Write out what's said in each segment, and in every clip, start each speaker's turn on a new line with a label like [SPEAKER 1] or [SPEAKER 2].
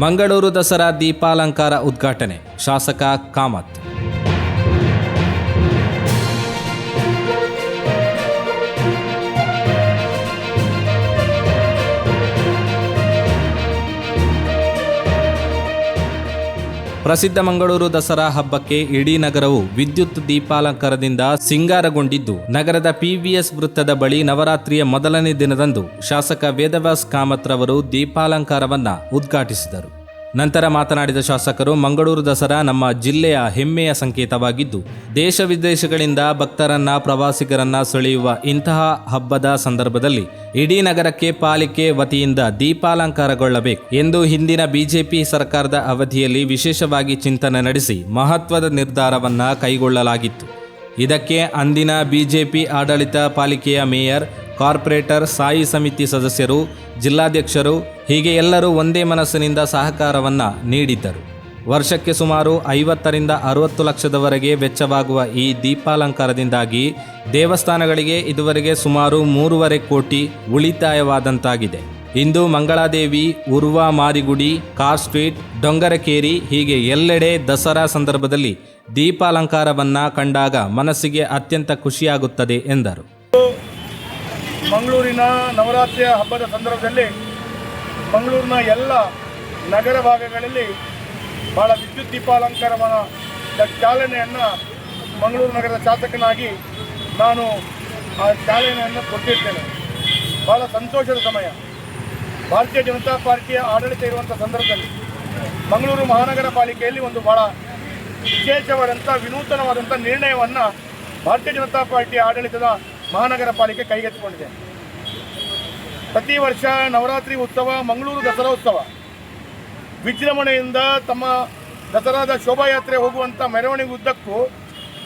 [SPEAKER 1] ಮಂಗಳೂರು ದಸರಾ ದೀಪಾಲಂಕಾರ ಉದ್ಘಾಟನೆ. ಶಾಸಕ ಕಾಮತ್. ಪ್ರಸಿದ್ಧ ಮಂಗಳೂರು ದಸರಾ ಹಬ್ಬಕ್ಕೆ ಇಡೀ ನಗರವು ವಿದ್ಯುತ್ ದೀಪಾಲಂಕಾರದಿಂದ ಸಿಂಗಾರಗೊಂಡಿದ್ದು, ನಗರದ ಪಿವಿಎಸ್ ವೃತ್ತದ ಬಳಿ ನವರಾತ್ರಿಯ ಮೊದಲನೇ ದಿನದಂದು ಶಾಸಕ ವೇದವ್ಯಾಸ್ ಕಾಮತ್ ರವರು ದೀಪಾಲಂಕಾರವನ್ನ ಉದ್ಘಾಟಿಸಿದರು. ನಂತರ ಮಾತನಾಡಿದ ಶಾಸಕರು, ಮಂಗಳೂರು ದಸರಾ ನಮ್ಮ ಜಿಲ್ಲೆಯ ಹೆಮ್ಮೆಯ ಸಂಕೇತವಾಗಿದ್ದು, ದೇಶ ವಿದೇಶಗಳಿಂದ ಭಕ್ತರನ್ನ, ಪ್ರವಾಸಿಗರನ್ನ ಸೆಳೆಯುವ ಇಂತಹ ಹಬ್ಬದ ಸಂದರ್ಭದಲ್ಲಿ ಇಡೀ ನಗರಕ್ಕೆ ಪಾಲಿಕೆ ವತಿಯಿಂದ ದೀಪಾಲಂಕಾರಗೊಳ್ಳಬೇಕು ಎಂದು ಹಿಂದಿನ ಬಿಜೆಪಿ ಸರ್ಕಾರದ ಅವಧಿಯಲ್ಲಿ ವಿಶೇಷವಾಗಿ ಚಿಂತನೆ ನಡೆಸಿ ಮಹತ್ವದ ನಿರ್ಧಾರವನ್ನ ಕೈಗೊಳ್ಳಲಾಗಿತ್ತು. ಇದಕ್ಕೆ ಅಂದಿನ ಬಿಜೆಪಿ ಆಡಳಿತ ಪಾಲಿಕೆಯ ಮೇಯರ್, ಕಾರ್ಪೊರೇಟರ್, ಸಾಯಿ ಸಮಿತಿ ಸದಸ್ಯರು ಜಿಲ್ಲಾಧ್ಯಕ್ಷರು ಹೀಗೆ ಎಲ್ಲರೂ ಒಂದೇ ಮನಸ್ಸಿನಿಂದ ಸಹಕಾರವನ್ನು ನೀಡಿದ್ದರು. ವರ್ಷಕ್ಕೆ ಸುಮಾರು ಐವತ್ತರಿಂದ ಅರವತ್ತು ಲಕ್ಷದವರೆಗೆ ವೆಚ್ಚವಾಗುವ ಈ ದೀಪಾಲಂಕಾರದಿಂದಾಗಿ ದೇವಸ್ಥಾನಗಳಿಗೆ ಇದುವರೆಗೆ ಸುಮಾರು ಮೂರುವರೆ ಕೋಟಿ ಉಳಿತಾಯವಾದಂತಾಗಿದೆ. ಇಂದು ಮಂಗಳಾದೇವಿ, ಉರ್ವಾ, ಮಾರಿಗುಡಿ, ಕಾರ್ ಸ್ಟ್ರೀಟ್, ಡೊಂಗರಕೇರಿ ಹೀಗೆ ಎಲ್ಲೆಡೆ ದಸರಾ ಸಂದರ್ಭದಲ್ಲಿ ದೀಪಾಲಂಕಾರವನ್ನು ಕಂಡಾಗ ಮನಸ್ಸಿಗೆ ಅತ್ಯಂತ ಖುಷಿಯಾಗುತ್ತದೆ ಎಂದರು.
[SPEAKER 2] ಮಂಗಳೂರಿನ ನವರಾತ್ರಿಯ ಹಬ್ಬದ ಸಂದರ್ಭದಲ್ಲಿ ಮಂಗಳೂರಿನ ಎಲ್ಲ ನಗರ ಭಾಗಗಳಲ್ಲಿ ಭಾಳ ವಿದ್ಯುತ್ ದೀಪಾಲಂಕಾರವನ್ನು ಚಾಲನೆಯನ್ನು ಮಂಗಳೂರು ನಗರದ ಶಾಸಕನಾಗಿ ನಾನು ಆ ಚಾಲನೆಯನ್ನು ಕೊಟ್ಟಿರ್ತೇನೆ. ಭಾಳ ಸಂತೋಷದ ಸಮಯ. ಭಾರತೀಯ ಜನತಾ ಪಾರ್ಟಿಯ ಆಡಳಿತ ಇರುವಂಥ ಸಂದರ್ಭದಲ್ಲಿ ಮಂಗಳೂರು ಮಹಾನಗರ ಪಾಲಿಕೆಯಲ್ಲಿ ಒಂದು ಭಾಳ ವಿಶೇಷವಾದಂಥ ವಿನೂತನವಾದಂಥ ನಿರ್ಣಯವನ್ನು ಭಾರತೀಯ ಜನತಾ ಪಾರ್ಟಿಯ ಆಡಳಿತದ ಮಹಾನಗರ ಪಾಲಿಕೆ ಕೈಗೆತ್ತಿಕೊಂಡಿದೆ. ಪ್ರತಿ ವರ್ಷ ನವರಾತ್ರಿ ಉತ್ಸವ, ಮಂಗಳೂರು ದಸರಾ ಉತ್ಸವ. ವಿಜೃಂಭಣೆಯಿಂದ ತಮ್ಮ ದಸರಾದ ಶೋಭಾಯಾತ್ರೆ ಹೋಗುವಂಥ ಮೆರವಣಿಗೆ ಉದ್ದಕ್ಕೂ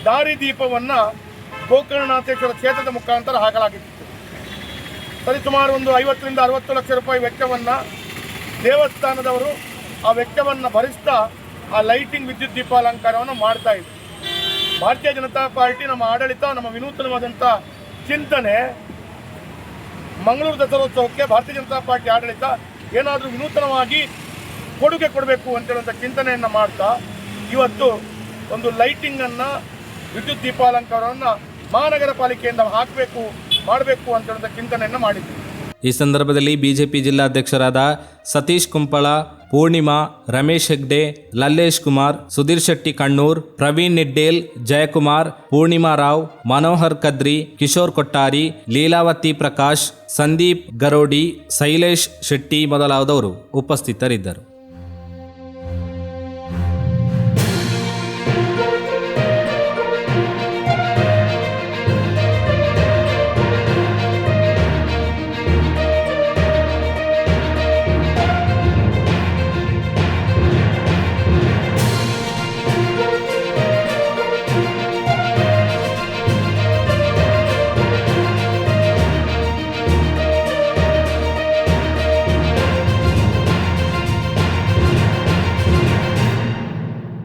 [SPEAKER 2] ದಾರಿ ದೀಪವನ್ನು ಗೋಕರ್ಣನಾಥೇಶ್ವರ ಕ್ಷೇತ್ರದ ಮುಖಾಂತರ ಹಾಕಲಾಗಿತ್ತು. ಸರಿಸುಮಾರು ಒಂದು ಐವತ್ತರಿಂದ ಅರವತ್ತು ಲಕ್ಷ ರೂಪಾಯಿ ವೆಚ್ಚವನ್ನು ದೇವಸ್ಥಾನದವರು ಆ ವೆಚ್ಚವನ್ನು ಭರಿಸ್ತಾ ಆ ಲೈಟಿಂಗ್ ವಿದ್ಯುತ್ ದೀಪಾಲಂಕಾರವನ್ನು ಮಾಡ್ತಾ ಇದ್ರು. ಭಾರತೀಯ ಜನತಾ ಪಾರ್ಟಿ ನಮ್ಮ ಆಡಳಿತ, ನಮ್ಮ ವಿನೂತನವಾದಂಥ ಚಿಂತನೆ ಮಂಗಳೂರು ದಸರೋತ್ಸವಕ್ಕೆ ಭಾರತೀಯ ಜನತಾ ಪಾರ್ಟಿ ಆಡಳಿತ ಏನಾದರೂ ವಿನೂತನವಾಗಿ ಕೊಡುಗೆ ಕೊಡಬೇಕು ಅಂತೇಳುವಂಥ ಚಿಂತನೆಯನ್ನು ಮಾಡ್ತಾ ಇವತ್ತು ಒಂದು ಲೈಟಿಂಗನ್ನು ವಿದ್ಯುತ್ ದೀಪಾಲಂಕಾರವನ್ನು ಮಹಾನಗರ ಪಾಲಿಕೆಯಿಂದ ಹಾಕಬೇಕು, ಮಾಡಬೇಕು ಅಂತೇಳುವಂಥ ಚಿಂತನೆಯನ್ನು ಮಾಡಿದ್ದೀವಿ.
[SPEAKER 1] ಈ ಸಂದರ್ಭದಲ್ಲಿ ಬಿಜೆಪಿ ಜಿಲ್ಲಾಧ್ಯಕ್ಷರಾದ ಸತೀಶ್ ಕುಂಪಳ ಪೂರ್ಣಿಮಾ, ರಮೇಶ್ ಹೆಗ್ಡೆ, ಲಲ್ಲೇಶ್ ಕುಮಾರ್, ಸುಧೀರ್ ಶೆಟ್ಟಿ ಕಣ್ಣೂರ್, ಪ್ರವೀಣ್ ನಿಡ್ಡೇಲ್, ಜಯಕುಮಾರ್, ಪೂರ್ಣಿಮಾ ರಾವ್, ಮನೋಹರ್ ಕದ್ರಿ, ಕಿಶೋರ್ ಕೊಟ್ಟಾರಿ, ಲೀಲಾವತಿ ಪ್ರಕಾಶ್, ಸಂದೀಪ್ ಗರೋಡಿ, ಶೈಲೇಶ್ ಶೆಟ್ಟಿ ಮೊದಲಾದವರು ಉಪಸ್ಥಿತರಿದ್ದರು.